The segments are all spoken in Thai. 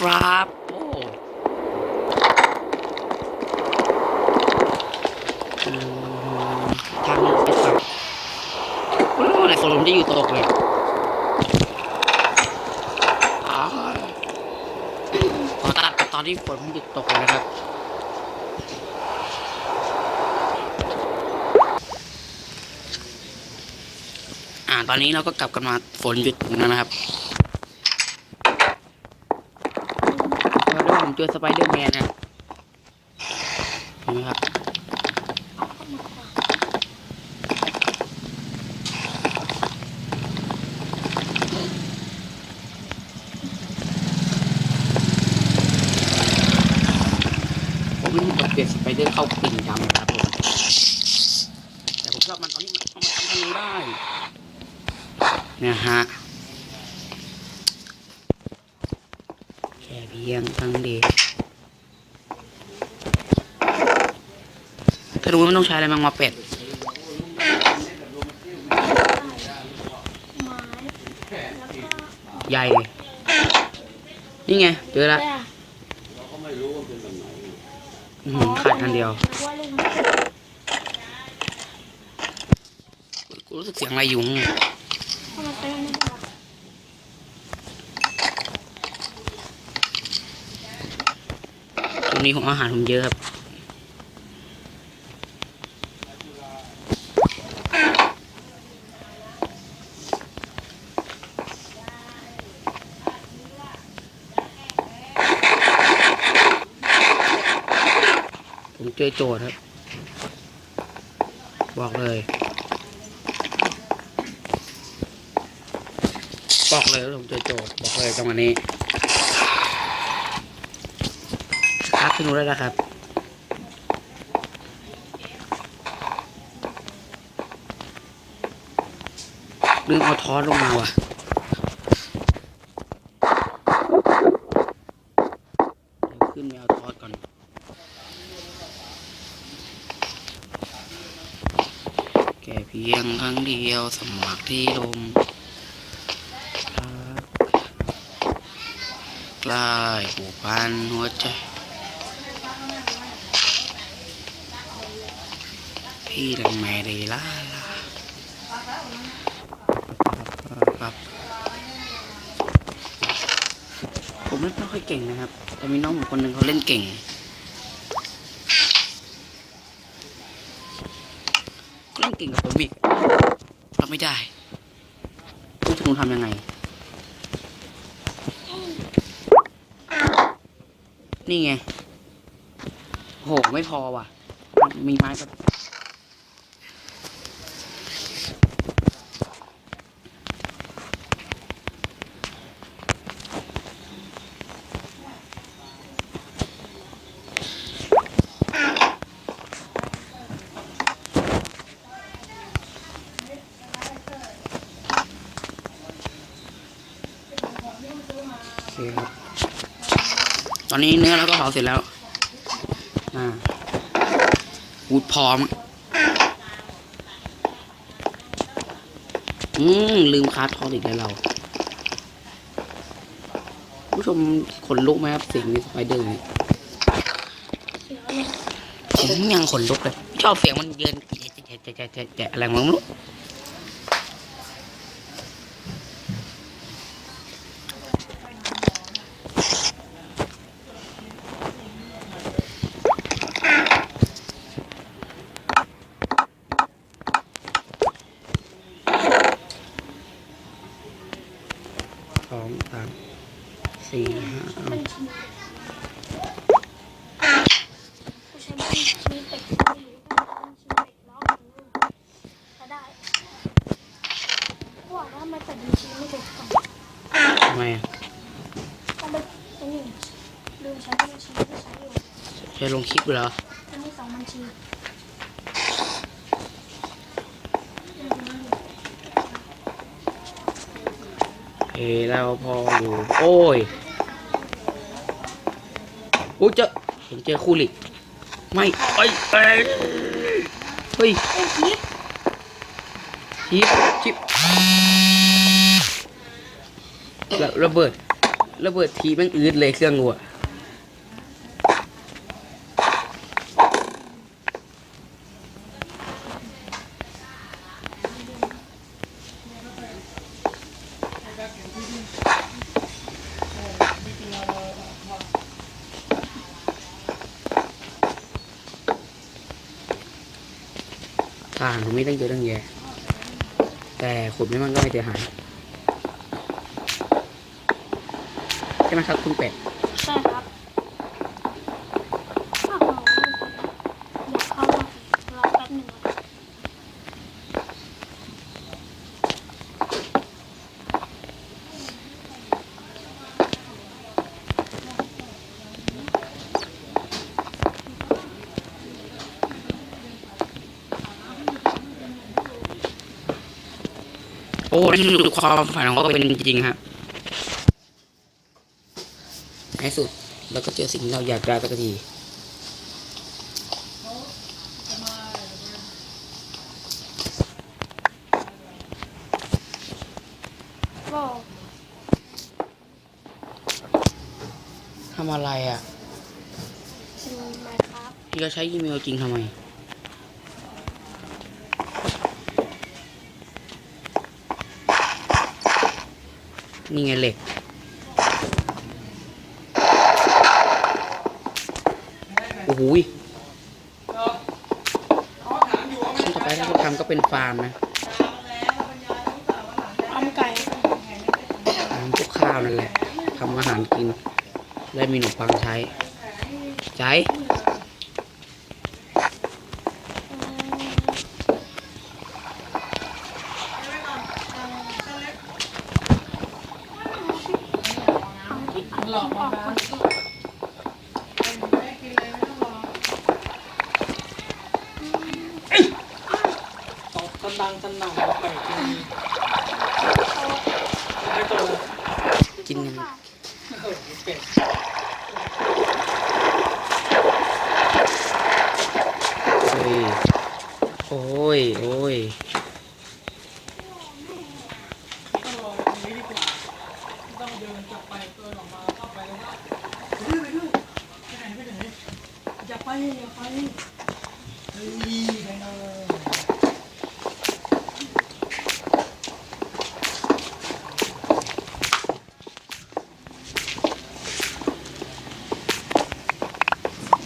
ครับโอ้ทางนี้ไปครับโอ้ยฝนจะอยู่ตกเลยขอตัดตอนที่ฝนมันหยุดตกเลยนะครับอ่าตอนนี้เราก็กลับกันมาฝนหยุดแล้วนะครับแล้วด้วยผมเจอสไปเดอร์แมนนะเห็นไหมครับผมไม่รู้จะเปลี่ยนสไปเดอร์เข้าปิ่นดำนะครับผมแต่ผมชอบมันตอนนี้มันเอามาทำธนูได้นะฮะ แค่ เพียงทั้งเดียวธนูไม่ต้องใช้อะไรมังมาเป็ดไม้แล้วก็ใหญ่ นี่ไง เจอละแต่อื้อหือขาดอันเดียวว่าลุงกูรู้สึกเสียงอะไรอยู่ข้างใน ทำไมเป็นอันนี้วะ ตรงนี้ของอาหารผมเยอะครับ ผมเจอโจทย์ครับ บอกเลย บอกเลยว่าผมเจอโจทย์บอกเลยจังหวะนี้ ขึ้นรู้ได้แล้วครับ ลืมเอาทอสลงมาว่ะขึ้นไปเอาทอสก่อนแค่เพียงครั้งเดียวสมัครที่ลมรักใกล้ผูกพันหัวใจ พี่ดังไม่ได้ล่าลาครับผมเล่นไม่ค่อยเก่งนะครับ แต่มีน้องผมคนหนึ่งเขาเล่นเก่ง เล่นเก่งกับผมอีกรับไม่ได้ลูกธนูทำยังไง นี่ไงโหไม่พอว่ะ มีไม้กับ คครับ ตอนนี้เนื้อเราก็เผาเสร็จแล้ว อ่าวูดพร้อม อืมลืมคาร์ทอสอีกแล้วเรา ผู้ชมขนลุกไหมครับเสียงในสไปเดอร์นี่ยงอะไรผมยังขนลุกเลย ชอบเสียงมันเยินแจะแจะแจะแจะแจะอะไรมึงไม่ ก่อนทำไมอะต้องไปตรงนี้ลืมใช้บัญชีที่ใช้อยู่ใช้ลงคลิปเหรอมันมีสองบัญชีเอเราพออยู่ โอ้ย โอ้เจอเจอคู่หลิกไม่เอ้ยเอ้ยเฮ้ยเอ้ยคิดชิปชิประเบิด ระเบิดทีแม่งอืดเลยเครื่องกูอะ่างผมไม่ตั้งเยอะตั้งแยะแต่ขุดไม่มันก็ไม่เสียหายใช่ไหมครับคุณเป็ด ใช่ครับอ้าวอยากเข้ารอแป๊บหนึ่งนะ โอ้นี่คือความฝันของเขาเป็นจริงครับในสุดแล้วก็เจอสิ่งที่เราอยากได้สักทีก็ทำอะไรอะเป็นไมครับพี่ก็ใช้อีเมลจริงทำไม นี่ไงเหล็ก โอ้โหขั้นต่อไปที่เราทำก็เป็นฟาร์มนะอ้อมไก่ฟาร์มพวกข้าวนั่นแหละทำอาหารกิน และมีขนมปังใช้ใจ หลอกออกคนอื่น ตอกกันดังกันหนังไปกินไม่ตัวเลย กินกัน เออเป็ด เฮ้ยโอ้ย โอ้ย ต้องรอตรงนี้ดีกว่าต้องเดินกลับไปเดินออกมาเข้าไปแล้วก็ไปด้วยไปด้วยไปไหนไปไหน อย่าไปอย่าไปเฮ้ยไปเลย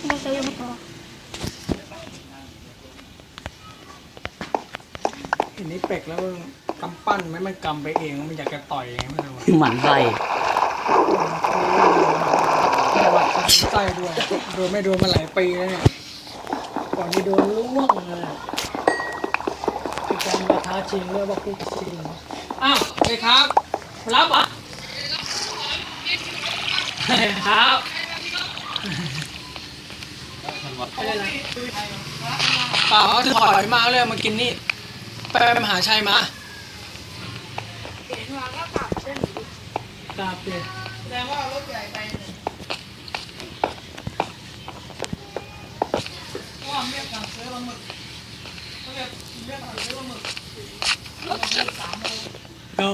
ไม่ใช่ยังไม่พอเห็นนี่เป็กแล้วกำปั้นไหมมันกำไปเองมันอยากจะต่อยไงไม่รู้ หมันไส้ประวั ติศาสตร์ไส้ด้วย โดนไม่โดนมาหลายปีแล้วเนี่ย ก่อนนี้โดนล่วงเลยเป็นการมาท้าชิงเรียกว่าคู่ชิงอ้าวเลยครับ รับอะครับเปล่าเขาถอยมาเลยมากินนี่ ไปมหาชัยมาเห็นว่าก็กลับเส้นกราบเลยแสดงว่ารถใหญ่ไปเนี่ย เพราะว่าเรียกสั่งซื้อปลาหมึกเขาเรียกเรียกสั่งซื้อปลาหมึกปลาหมึกสามโลเดี๋ยว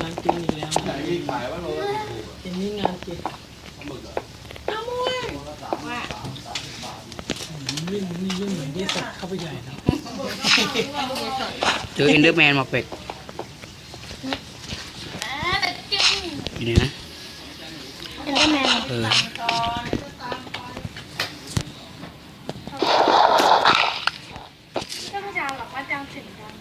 งานกินอีกแล้วไหนมีขายว่าโลละถูกอันนี้งานกินปลาหมึกอะยิ่งนี่ยิ่งเหมือนที่สัตว์เข้าไปใหญ่นะเจอเอนเดอร์แมนมาเป็ดแต่จริงอยู่นี่นะเอ็นเดอร์แมนเออ ก็ไม่จางหรอกว่าจางถึงจัง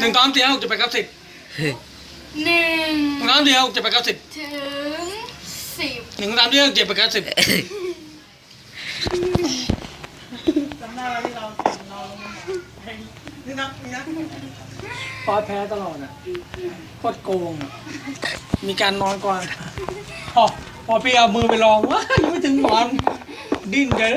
ดัง หนึ่งตอนเดียวจะไปกับสิบเฮ้ยหนึ่งหนึ่งตอนเดียวจะไปกับสิบถึงสิบหนึ่งตอนเดียวจะไปกับสิบจำได้ว่าที่เราเห็นเราลงมาเฮ้ยนี่นะนี่นะปอยแพ้ตลอดอะโคตรโกงอะมีการนอนก่อนพอพอพี่เอามือไปลองว่ายังไม่ถึงหมอนดิ้นเลย